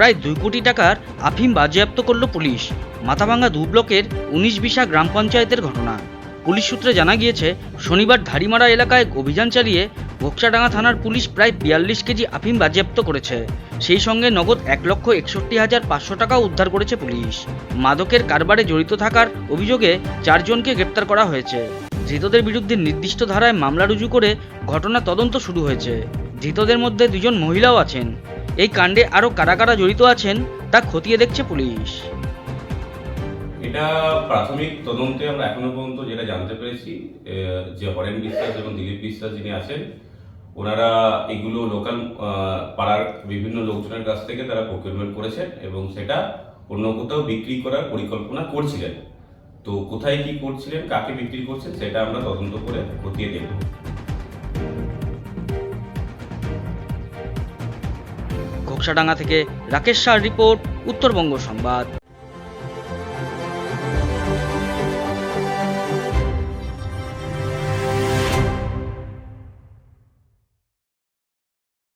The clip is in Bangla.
প্রায় দুই কোটি টাকার আফিম বাজেয়াপ্ত করল পুলিশ। মাথাভাঙ্গা দু ব্লকের উনিশ বিশা গ্রাম পঞ্চায়েতের ঘটনা। পুলিশ সূত্রে জানা গিয়েছে, শনিবার ধারিমারা এলাকায় অভিযান চালিয়ে ঘোকসাডাঙ্গা থানার পুলিশ প্রায় বিয়াল্লিশ কেজি আফিম বাজেয়াপ্ত করেছে। সেই সঙ্গে নগদ এক লক্ষ একষট্টি হাজার পাঁচশো টাকাও উদ্ধার করেছে পুলিশ। মাদকের কারবারে জড়িত থাকার অভিযোগে চারজনকে গ্রেপ্তার করা হয়েছে। ধৃতদের বিরুদ্ধে নির্দিষ্ট ধারায় মামলা রুজু করে ঘটনা তদন্ত শুরু হয়েছে। ধৃতদের মধ্যে দুজন মহিলাও আছেন। এই কাণ্ডে আরও কারা কারা জড়িত আছেন, তা খতিয়ে দেখছে পুলিশ। এটা প্রাথমিক তদন্তে আমরা এখনও পর্যন্ত যেটা জানতে পেরেছি যে হরেন বিশ্বাস এবং দিলীপ বিশ্বাস যিনি আছেন, ওনারা এগুলো লোকাল পাড়ার বিভিন্ন লোকজনের কাছ থেকে তারা প্রকিউরমেন্ট করেছেন এবং সেটা অন্য কোথাও বিক্রি করার পরিকল্পনা করছিলেন। তো কোথায় কি করছিলেন, কাকে বিক্রি করছেন, সেটা আমরা তদন্ত করে খতিয়ে দেখব। ঘোকসাডাঙ্গা থেকে রাকেশ শাহ রিপোর্ট উত্তরবঙ্গ সংবাদ।